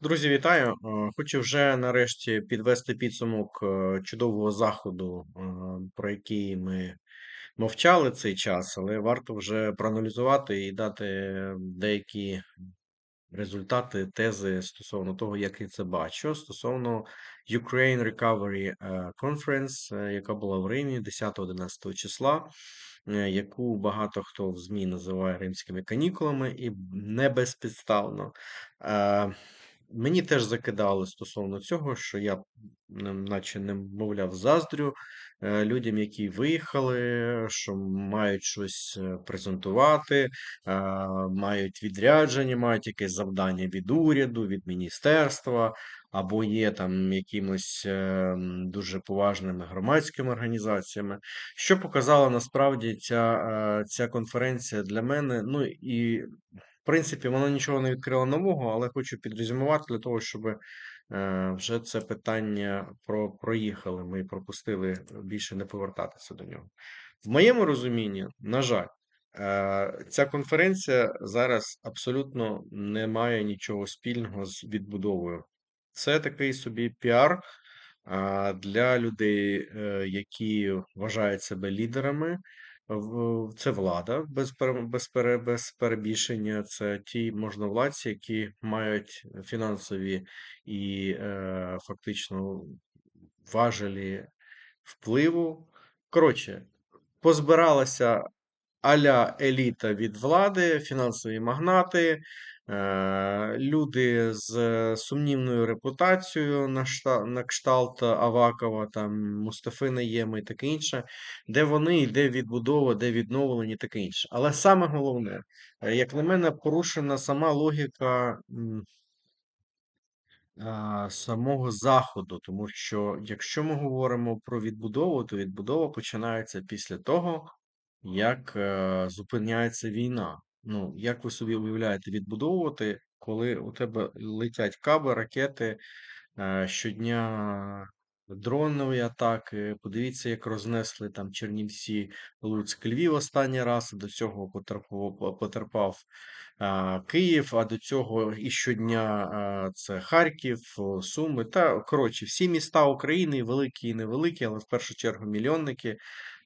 Друзі, вітаю! Е, Хочу вже нарешті підвести підсумок е, чудового заходу, е, про який ми мовчали цей час, але варто вже проаналізувати і дати деякі результати, тези стосовно того, як я це бачу. Стосовно Ukraine Recovery Conference, яка була в Римі 10-11 числа, яку багато хто в ЗМІ називає римськими канікулами, і не безпідставно. Мені теж закидали стосовно цього, що я, наче не мовляв, заздрю е, людям, які виїхали, що мають щось е, презентувати, е, мають відрядження, мають якесь завдання від уряду, від міністерства, або є там якимось дуже поважними громадськими організаціями. Що показала насправді ця, ця конференція для мене? Ну і принципі, воно нічого не відкрило нового, але хочу підрезюмувати для того, щоб е, вже це питання про, проїхали. Ми пропустили більше не повертатися до нього. В моєму розумінні, на жаль, е, ця конференція зараз абсолютно не має нічого спільного з відбудовою. Це такий собі піар для людей, е, які вважають себе лідерами. Це влада без, без, без перебільшення. Це ті можновладці, які мають фінансові і е, фактично важелі впливу. Коротше, позбиралася а-ля еліта від влади, фінансові магнати, люди з сумнівною репутацією на, шта, на кшталт Авакова, там, Мустафи Наєма і таке інше, де вони, і де відбудова, де відновлення таке інше. Але саме головне, е, як на мене, порушена сама логіка. самого заходу, тому що якщо ми говоримо про відбудову, то відбудова починається після того, як е, зупиняється війна. Ну, як ви собі уявляєте, відбудовувати, коли у тебе летять каби, ракети е, щодня дронові атаки. Подивіться, як рознесли там Чернівці, Луцьк, Львів останній раз. До цього потерпав, потерпав Київ, а до цього і щодня а, це Харків, Суми. Та коротше, всі міста України, великі і невеликі, але в першу чергу мільйонники.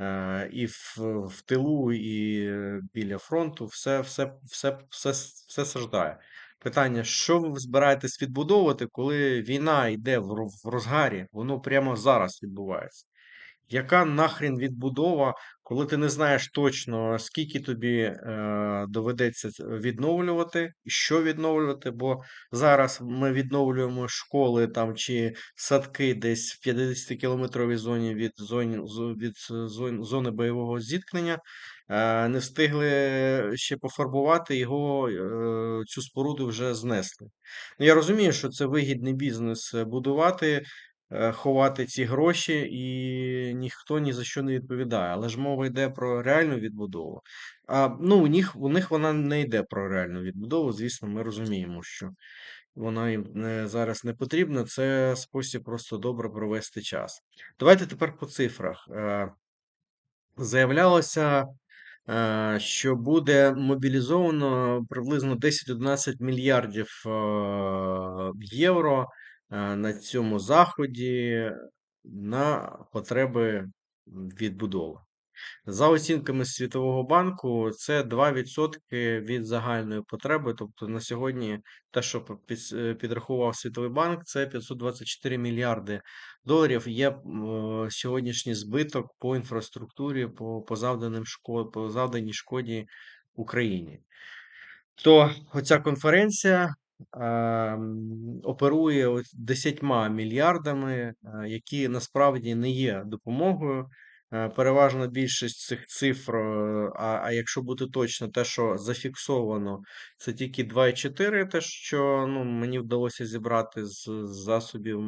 Е, і в, в тилу, і е, біля фронту все, все, все, все, все страждає. Питання: що ви збираєтесь відбудовувати, коли війна йде в розгарі? Воно прямо зараз відбувається. Яка нахрін відбудова, коли ти не знаєш точно, скільки тобі е, доведеться відновлювати, що відновлювати? Бо зараз ми відновлюємо школи там чи садки десь в 50-кілометровій зоні від зоні, від зони бойового зіткнення, е, не встигли ще пофарбувати його, е, цю споруду вже знесли. Ну, Я розумію, що це вигідний бізнес е, будувати е, ховати ці гроші, і ніхто ні за що не відповідає. Але ж мова йде про реальну відбудову. А ну, у них, у них вона не йде про реальну відбудову. Звісно, ми розуміємо, що вона їм зараз не потрібна. Це спосіб просто добре провести час. Давайте тепер по цифрах. Е, Заявлялося, е, що буде мобілізовано приблизно 10-11 мільярдів е, євро е, на цьому заході на потреби відбудови. За оцінками Світового банку, це 2% від загальної потреби. Тобто на сьогодні те, що е, підрахував Світовий банк, це 524 мільярди доларів. Є е, сьогоднішній збиток по інфраструктурі, по, по завданим шко- по завданій шкоді Україні. То оця конференція оперує ось 10 мільярдами, е, які насправді не є допомогою. Е, Переважна більшість цих цифр, е, а, а якщо бути точно, те, що зафіксовано, це тільки 2,4, те, що ну, мені вдалося зібрати з, засобів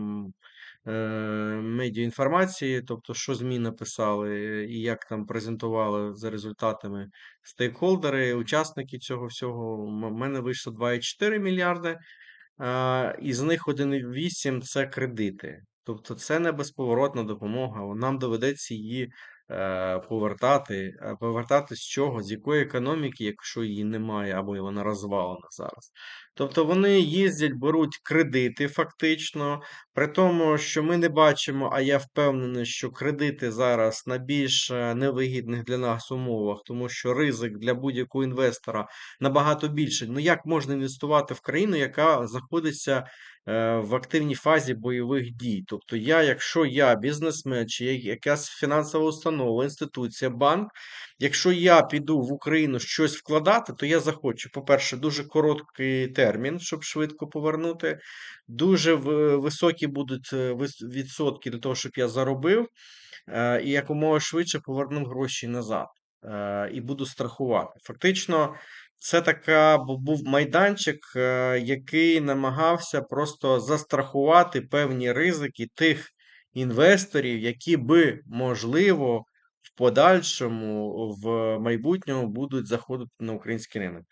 медіаінформації, тобто, що ЗМІ написали і як там презентували за результатами стейкхолдери, учасники цього всього. У мене вийшло 2,4 мільярди, із них 1,8 це кредити. Тобто це не безповоротна допомога. Нам доведеться її е, повертати. Повертати з чого? З якої економіки, якщо її немає, або вона розвалена зараз. Тобто вони їздять, беруть кредити фактично, при тому, що ми не бачимо, а я впевнений, що кредити зараз на більш е, невигідних для нас умовах, тому що ризик для будь-якого інвестора набагато більший. Ну як можна інвестувати в країну, яка знаходиться е, в активній фазі бойових дій? Тобто, я, якщо я бізнесмен чи якась фінансова установа, інституція, банк, якщо я піду в Україну щось вкладати, то я захочу, по-перше, дуже короткий термін, щоб швидко повернути. Дуже високі будуть е, відсотки для того, щоб я заробив е, і якомога швидше повернув гроші назад е, і буду страхувати. Фактично, це така був майданчик, який намагався просто застрахувати певні ризики тих інвесторів, які би, можливо, в подальшому, в майбутньому будуть заходити на український ринок.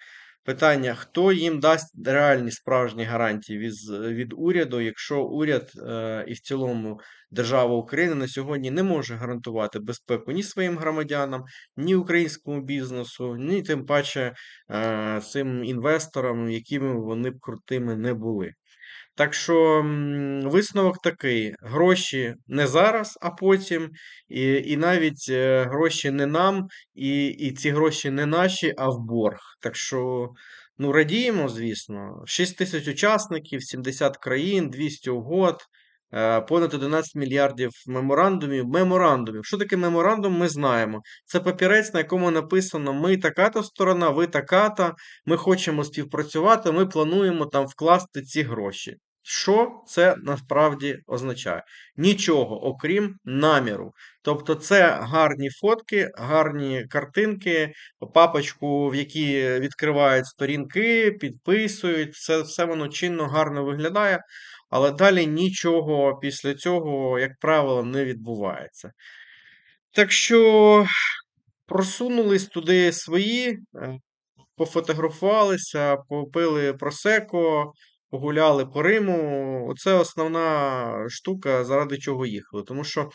Питання: хто їм дасть реальні справжні гарантії від, від уряду, якщо уряд е, і в цілому держава України на сьогодні не може гарантувати безпеку ні своїм громадянам, ні українському бізнесу, ні тим паче е, цим інвесторам, якими вони б крутими не були. Так що висновок такий: гроші не зараз, а потім, і, і навіть е, гроші не нам, і, і ці гроші не наші, а в борг. Так що, ну, радіємо, звісно. 6 тисяч учасників, 70 країн, 200 угод, понад 11 мільярдів меморандумів. Меморандумів. Що таке меморандум? Ми знаємо. Це папірець, на якому написано: ми така-то сторона, ви така-то, ми хочемо співпрацювати, ми плануємо там вкласти ці гроші. Що це насправді означає? Нічого, окрім наміру. Тобто, це гарні фотки, гарні картинки, папочку, в якій відкривають сторінки, підписують, все, все воно чинно гарно виглядає, але далі нічого після цього, як правило, не відбувається. Так що просунулись туди свої, е, пофотографувалися, попили просеко, погуляли по Риму. Оце основна штука, заради чого їхали. Тому що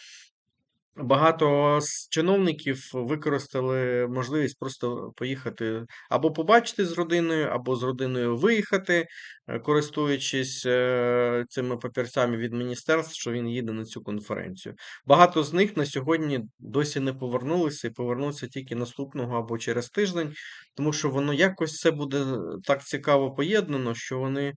багато з чиновників використали можливість просто поїхати або побачити з родиною, або з родиною виїхати, е, користуючись е, цими папірцями від міністерств, що він їде на цю конференцію. Багато з них на сьогодні досі не повернулися і повернуться тільки наступного або через тиждень, тому що воно якось все буде так цікаво поєднано, що вони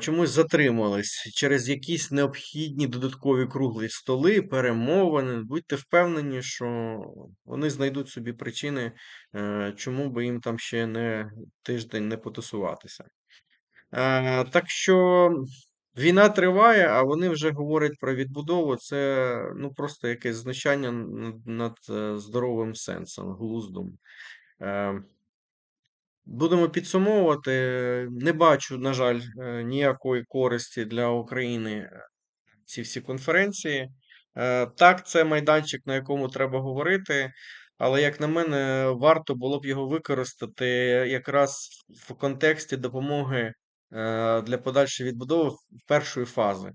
чомусь затримались через якісь необхідні додаткові круглі столи, перемовини. Будьте впевнені, що вони знайдуть собі причини, е, чому би їм там ще не тиждень не потусуватися. Е, так що війна триває, а вони вже говорять про відбудову. Це ну просто якесь знущання над, е, здоровим сенсом, глуздом. Будемо підсумовувати. Не бачу, на жаль, е, ніякої користі для України е, ці всі конференції. Е, Так, це майданчик, на якому треба говорити, але, як на мене, варто було б його використати якраз в контексті допомоги для подальшої відбудови першої фази.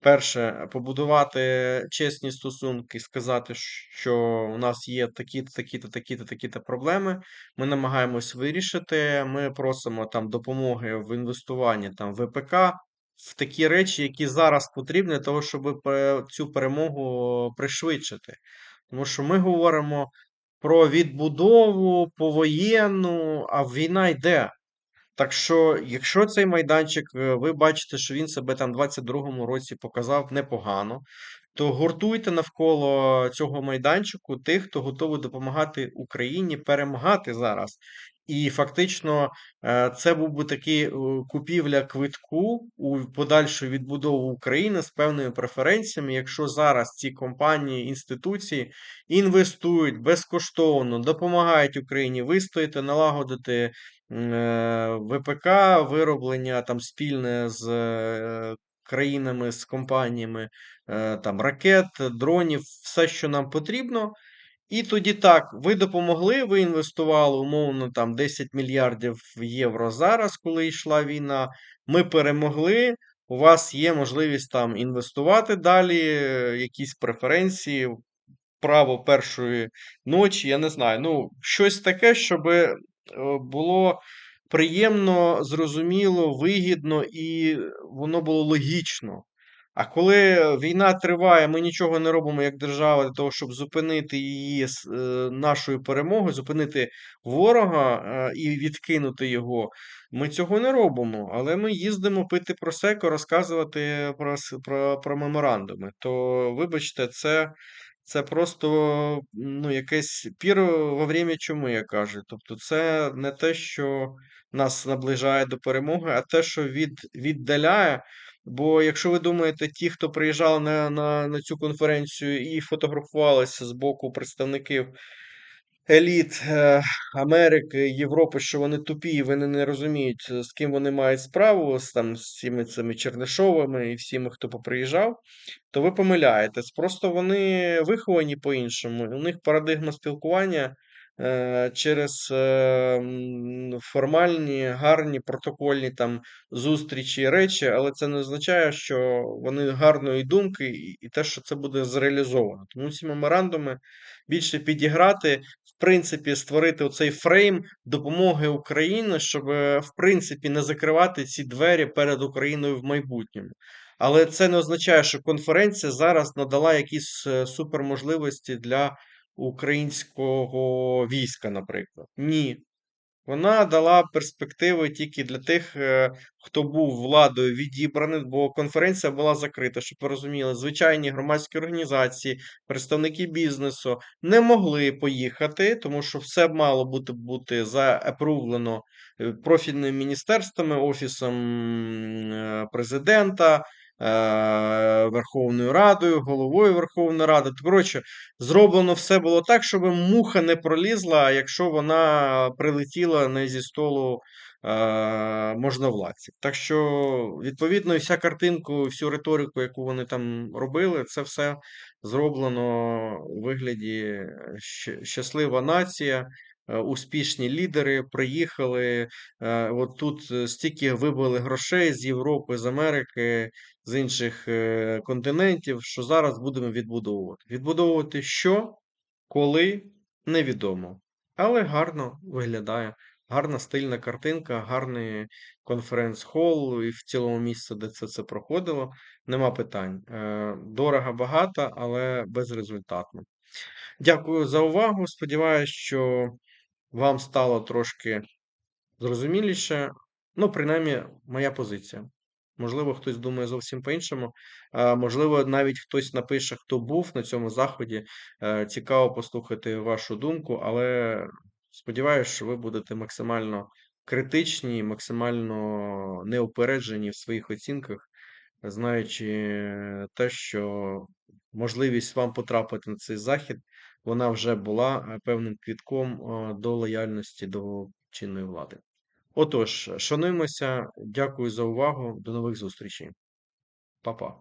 Перше, побудувати чесні стосунки, сказати, що у нас є такі-то, такі-то, такі-то, такі-то проблеми. Ми намагаємось вирішити. Ми просимо там допомоги в інвестуванні там ВПК, в такі речі, які зараз потрібні для того, щоб цю перемогу пришвидшити. Тому що ми говоримо про відбудову повоєнну, а війна йде. Так що, якщо цей майданчик, е, ви бачите, що він себе там в 22-му році показав непогано, то гуртуйте навколо цього майданчику тих, хто готовий допомагати Україні перемагати зараз. І фактично е, це був би такий е, купівля квитку у подальшу відбудову України з певними преференціями. Якщо зараз ці компанії, інституції інвестують безкоштовно, допомагають Україні вистояти, налагодити е, ВПК, вироблення там спільне з країнами, з компаніями там ракет, дронів, все, що нам потрібно. І тоді так, ви допомогли, ви інвестували умовно там 10 мільярдів євро зараз, коли йшла війна. Ми перемогли. У вас є можливість там інвестувати далі, е, якісь преференції, право першої ночі, я не знаю. Ну, щось таке, щоб було приємно, зрозуміло, вигідно і воно було логічно. А коли війна триває, ми нічого не робимо як держава для того, щоб зупинити її е, нашою перемогою, зупинити ворога е, і відкинути його. Ми цього не робимо, але ми їздимо пити просеко, розказувати про, про, про меморандуми. То, вибачте, це, це просто ну, якесь пір во время чуми, як кажуть. Тобто, це не те, що нас наближає до перемоги, а те, що від, віддаляє. Бо якщо ви думаєте, ті, хто приїжджали на, на, на цю конференцію і фотографувалися з боку представників еліт е, Америки, Європи, що вони тупі, і вони не розуміють, е, з ким вони мають справу, з там з цими цими Чернишовими і всіми, хто поприїжджав, то ви помиляєтесь. Просто вони виховані по-іншому. У них парадигма спілкування через е, формальні, гарні, протокольні там зустрічі і речі, але це не означає, що вони гарної думки і, те, що це буде зреалізовано. Тому ці меморандуми більше підіграти, в принципі, створити оцей фрейм допомоги Україні, щоб, е, в принципі, не закривати ці двері перед Україною в майбутньому. Але це не означає, що конференція зараз надала якісь е, суперможливості для українського війська, наприклад. Ні. Вона дала перспективи тільки для тих, е, хто був владою відібраний, бо конференція була закрита, щоб ви розуміли, звичайні громадські організації, представники бізнесу не могли поїхати, тому що все мало бути бути заапрувлено е, профільними міністерствами, офісом е, президента. Е, Верховною Радою, головою Верховної Ради. Коротше, Зроблено все було так, щоб муха не пролізла, якщо вона прилетіла не зі столу е, можновладців. Так що, відповідно, вся картинку, всю риторику, яку вони там робили, це все зроблено у вигляді щаслива нація. Е, Успішні лідери приїхали. е, От тут е, стільки вибили грошей з Європи, з Америки, з інших континентів, що зараз будемо відбудовувати. Відбудовувати що, коли, невідомо. Але гарно виглядає. Гарна стильна картинка, гарний конференц-хол і в цілому місце, де це це проходило. Нема питань. Дорого, багато, але безрезультатно. Дякую за увагу. Сподіваюсь, що вам стало трошки зрозуміліше. Ну, принаймні, моя позиція. Можливо, хтось думає зовсім по-іншому. Можливо, навіть хтось напише, хто був на цьому заході. Е, Цікаво послухати вашу думку, але сподіваюся, що ви будете максимально критичні, максимально неупереджені в своїх оцінках, знаючи те, що можливість вам потрапити на цей захід, вона вже була е, певним квітком е, до лояльності до чинної влади. Отож, шануємося, дякую за увагу, до нових зустрічей. Па-па.